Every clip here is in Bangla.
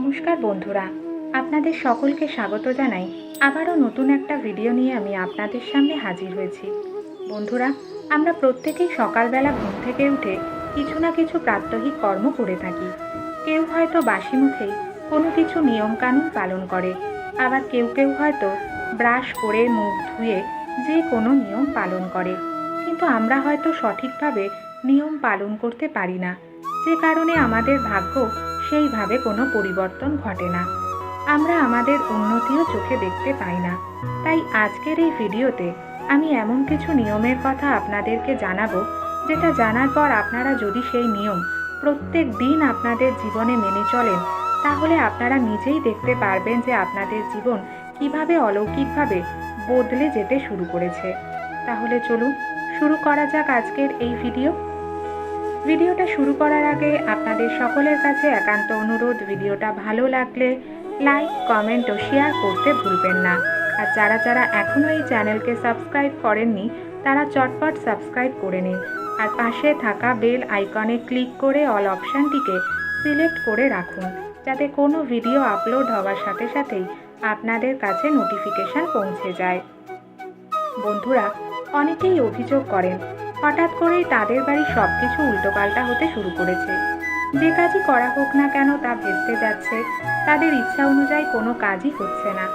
নমস্কার বন্ধুরা, আপনাদের সকলকে স্বাগত জানাই। আবারও নতুন একটা ভিডিও নিয়ে আমি আপনাদের সামনে হাজির হয়েছি। বন্ধুরা, আমরা প্রত্যেকেই সকালবেলা ঘুম থেকে উঠে কিছু না কিছু প্রাত্যহিক কর্ম করে থাকি। কেউ হয়তো বাসি মুখেই কোনো কিছু নিয়মকানুন পালন করে। আবার কেউ কেউ হয়তো ব্রাশ করে মুখ ধুয়ে যে কোনো নিয়ম পালন করে। কিন্তু আমরা হয়তো সঠিকভাবে নিয়ম পালন করতে পারি না। যে কারণে আমাদের ভাগ্য সেইভাবে কোনো পরিবর্তন ঘটে না। আমরা আমাদের উন্নতিও চোখে দেখতে পাই না। তাই আজকের এই ভিডিওতে আমি এমন কিছু নিয়মের কথা আপনাদেরকে জানাব, যেটা জানার পর আপনারা যদি সেই নিয়ম প্রত্যেক দিন আপনাদের জীবনে মেনে চলেন, তাহলে আপনারা নিজেই দেখতে পারবেন যে আপনাদের জীবন কীভাবে অলৌকিকভাবে বদলে যেতে শুরু করেছে। তাহলে চলুন, শুরু করা যাক আজকের এই ভিডিও। ভিডিওটা শুরু করার আগে আপনাদের সকলের কাছে একান্ত অনুরোধ, ভিডিওটা ভালো লাগলে লাইক, কমেন্ট ও শেয়ার করতে ভুলবেন না। আর যারা যারা এখনও এই চ্যানেলকে সাবস্ক্রাইব করেননি, তারা চটপট সাবস্ক্রাইব করে নিন। আর পাশে থাকা বেল আইকনে ক্লিক করে অল অপশানটিকে সিলেক্ট করে রাখুন, যাতে কোনো ভিডিও আপলোড হওয়ার সাথে সাথেই আপনাদের কাছে নোটিফিকেশান পৌঁছে যায়। বন্ধুরা, অনেকেই অভিযোগ করেন হঠাৎ করেই তাদের বাড়ির সব কিছু উল্টোপাল্টা হতে শুরু করেছে। যে কাজই করা হোক না কেন তা ভেস্তে যাচ্ছে, তাদের ইচ্ছা অনুযায়ী কোনো কাজই হচ্ছে না।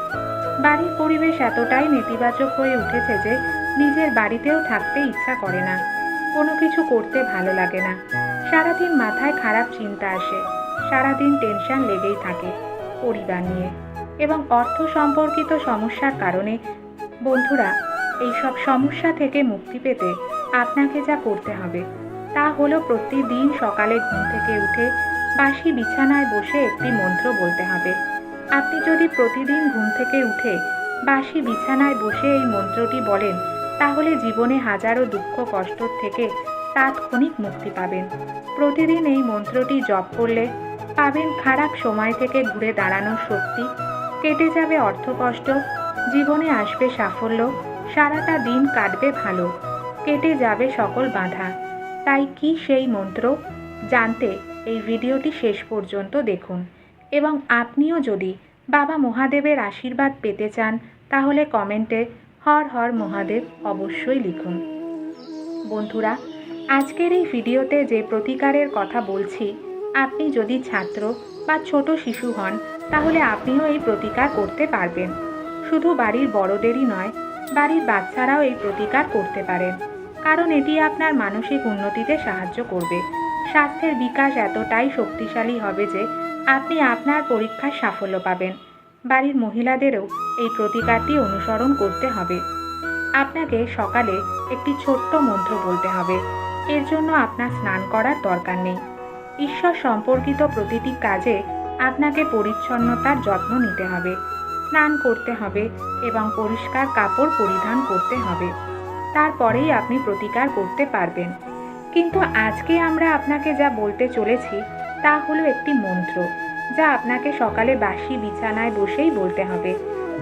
বাড়ির পরিবেশ এতটাই নেতিবাচক হয়ে উঠেছে যে নিজের বাড়িতেও থাকতে ইচ্ছা করে না। কোনো কিছু করতে ভালো লাগে না। সারাদিন মাথায় খারাপ চিন্তা আসে। সারাদিন টেনশন লেগেই থাকে পরিবার নিয়ে। এবং অর্থ সম্পর্কিত সমস্যার কারণে বন্ধুরা এইসব সমস্যা থেকে মুক্তি পেতে আপনাকে যা করতে হবে, তা হলো প্রতিদিন সকালে ঘুম থেকে উঠে বাসি বিছানায় বসে একটি মন্ত্র বলতে হবে। আপনি যদি প্রতিদিন ঘুম থেকে উঠে বাসি বিছানায় বসে এই মন্ত্রটি বলেন, তাহলে জীবনে হাজারো দুঃখ কষ্ট থেকে তাৎক্ষণিক মুক্তি পাবেন। প্রতিদিন এই মন্ত্রটি জপ করলে পাবেন খারাপ সময় থেকে ঘুরে দাঁড়ানোর শক্তি, কেটে যাবে অর্থকষ্ট, জীবনে আসবে সাফল্য সারাটা দিন কাটবে ভালো, কেটে যাবে সকল বাধা। তাই কি সেই মন্ত্র? জানতে এই ভিডিওটি শেষ পর্যন্ত দেখুন। এবং আপনিও যদি বাবা মহাদেবের আশীর্বাদ পেতে চান, তাহলে কমেন্টে হর হর মহাদেব অবশ্যই লিখুন। বন্ধুরা, আজকের এই ভিডিওতে যে প্রতিকারের কথা বলছি, আপনি যদি ছাত্র বা ছোট শিশু হন, তাহলে আপনিও এই প্রতিকার করতে পারবেন। শুধু বাড়ির বড়দেরই নয় বাড়ির বাচ্চারাও এই প্রতিকার করতে পারেন কারণ এটি আপনার মানসিক উন্নতিতে সাহায্য করবে। স্বাস্থ্যের বিকাশ এতটাই শক্তিশালী হবে যে আপনি আপনার পরীক্ষায় সাফল্য পাবেন। বাড়ির মহিলাদেরও এই প্রতিকারটি অনুসরণ করতে হবে। আপনাকে সকালে একটি ছোট্ট মন্ত্র বলতে হবে। এর জন্য আপনার স্নান করার দরকার নেই। ঈশ্বর সম্পর্কিত প্রতিটি কাজে আপনাকে পরিচ্ছন্নতার যত্ন নিতে হবে। স্নান করতে হবে এবং পরিষ্কার কাপড় পরিধান করতে হবে। তারপরেই আপনি প্রতিকার করতে পারবেন। কিন্তু আজকে আমরা আপনাকে যা বলতে চলেছি, তা হলো একটি মন্ত্র, যা আপনাকে সকালে বাসি বিছানায় বসেই বলতে হবে।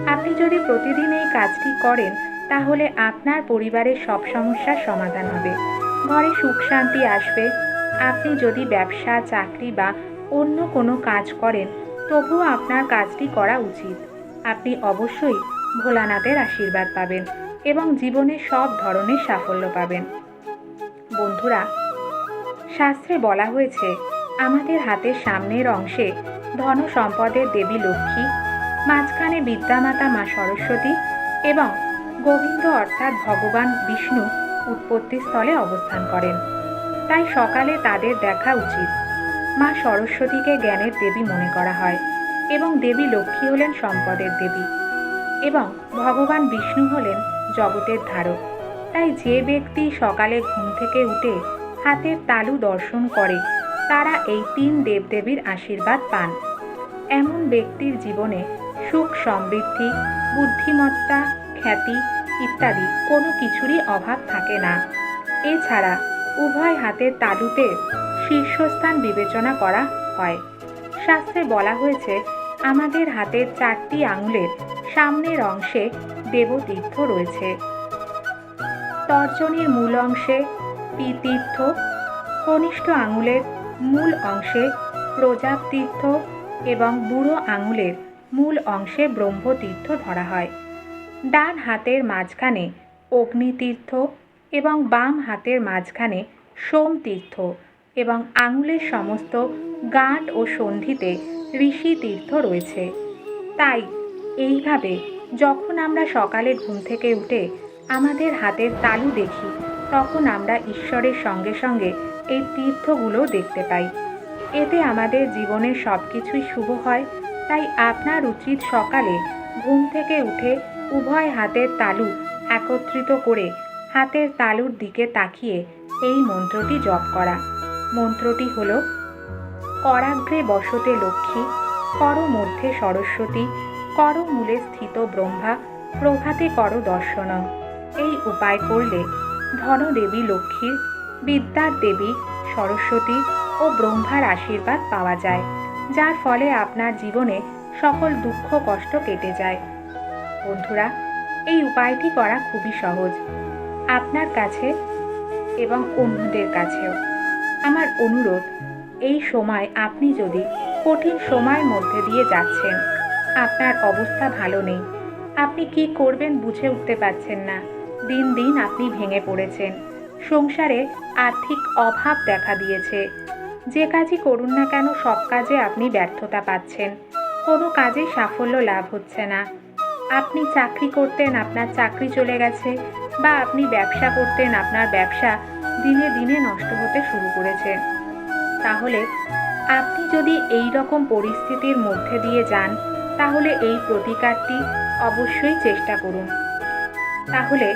আপনি যদি প্রতিদিন এই কাজটি করেন, তাহলে আপনার পরিবারের সব সমস্যার সমাধান হবে। ঘরে সুখ শান্তি আসবে। আপনি যদি ব্যবসা, চাকরি বা অন্য কোনো কাজ করেন, তবুও আপনার কাজটি করা উচিত। আপনি অবশ্যই ভোলানাথের আশীর্বাদ পাবেন এবং জীবনে সব ধরনের সাফল্য পাবেন। বন্ধুরা, শাস্ত্রে বলা হয়েছে, আমাদের হাতের সামনের অংশে ধন সম্পদের দেবী লক্ষ্মী, মাঝখানে বিদ্যামাতা মা সরস্বতী এবং গোবিন্দ অর্থাৎ ভগবান বিষ্ণু উৎপত্তিস্থলে অবস্থান করেন। তাই সকালে তাদের দেখা উচিত। মা সরস্বতীকে জ্ঞানের দেবী মনে করা হয়। এবং দেবী লক্ষ্মী হলেন সম্পদের দেবী এবং ভগবান বিষ্ণু হলেন জগতের ধারক। তাই যে ব্যক্তি সকালে ঘুম থেকে উঠে হাতের তালু দর্শন করে, তারা এই তিন দেবদেবীর আশীর্বাদ পান। এমন ব্যক্তির জীবনে সুখ, সমৃদ্ধি, বুদ্ধিমত্তা, খ্যাতি ইত্যাদি কোনো কিছুরই অভাব থাকে না। এছাড়া উভয় হাতের তালুতে শীর্ষস্থান বিবেচনা করা হয়। শাস্ত্রে বলা হয়েছে, আমাদের হাতের চারটি আঙুলের সামনের অংশে দেবতীর্থ রয়েছে। তর্জনীর মূল অংশে পিতীর্থ, কনিষ্ঠ আঙুলের মূল অংশে প্রজাপতীর্থ এবং বুড়ো আঙুলের মূল অংশে ব্রহ্মতীর্থ ধরা হয়। ডান হাতের মাঝখানে অগ্নিতীর্থ এবং বাম হাতের মাঝখানে সোমতীর্থ। এবং আঙুলের সমস্ত গাঁট ও সন্ধিতে ঋষি তীর্থ রয়েছে। তাই এইভাবে যখন আমরা সকালে ঘুম থেকে উঠে আমাদের হাতের তালু দেখি, তখন আমরা ঈশ্বরের সঙ্গে সঙ্গে এই তীর্থগুলো দেখতে পাই। এতে আমাদের জীবনের সব কিছুই শুভ হয়, তাই আপনার উচিত সকালে ঘুম থেকে উঠে উভয় হাতের তালু একত্রিত করে হাতের তালুর দিকে তাকিয়ে এই মন্ত্রটি জপ করা। মন্ত্রটি হল করাগ্রে বসতে লক্ষ্মী, কর মধ্যে সরস্বতী, কর মূলে স্থিত ব্রহ্মা, প্রভাতে কর দর্শনম এই উপায় করলে ধনদেবী লক্ষ্মীর, বিদ্যার দেবী সরস্বতী ও ব্রহ্মার আশীর্বাদ পাওয়া যায়, যার ফলে আপনার জীবনে সকল দুঃখ, কষ্ট কেটে যায়। বন্ধুরা, এই উপায়টি করা খুবই সহজ, আপনার কাছে এবং অন্যদের কাছেও। আমার অনুরোধ, এই সময় আপনি যদি কঠিন সময়ের মধ্যে দিয়ে যাচ্ছেন, আপনার অবস্থা ভালো নেই। আপনি কি করবেন বুঝে উঠতে পারছেন না। দিন দিন আপনি ভেঙে পড়েছেন। সংসারে আর্থিক অভাব দেখা দিয়েছে। যে কাজই করুন না কেন, সব কাজে আপনি ব্যর্থতা পাচ্ছেন। কোনো কাজে সাফল্য লাভ হচ্ছে না। আপনি চাকরি করতেন, আপনার চাকরি চলে গেছে, বা আপনি ব্যবসা করতেন, আপনার ব্যবসা দিনে দিনে নষ্ট হতে শুরু করেছে। তাহলে আপনি যদি এই রকম পরিস্থিতির মধ্যে দিয়ে যান, তাহলে এই প্রতিকারটি অবশ্যই চেষ্টা করুন। তাহলে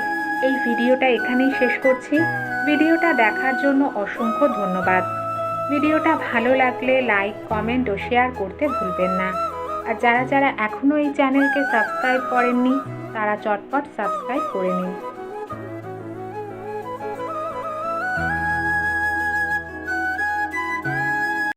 এই ভিডিওটা এখানেই শেষ করছি। ভিডিওটা দেখার জন্য অসংখ্য ধন্যবাদ। ভিডিওটা ভালো লাগলে লাইক, কমেন্ট ও শেয়ার করতে ভুলবেন না। আর যারা যারা এখনও এই চ্যানেলকে সাবস্ক্রাইব করেননি, তারা চটপট সাবস্ক্রাইব করে নিন।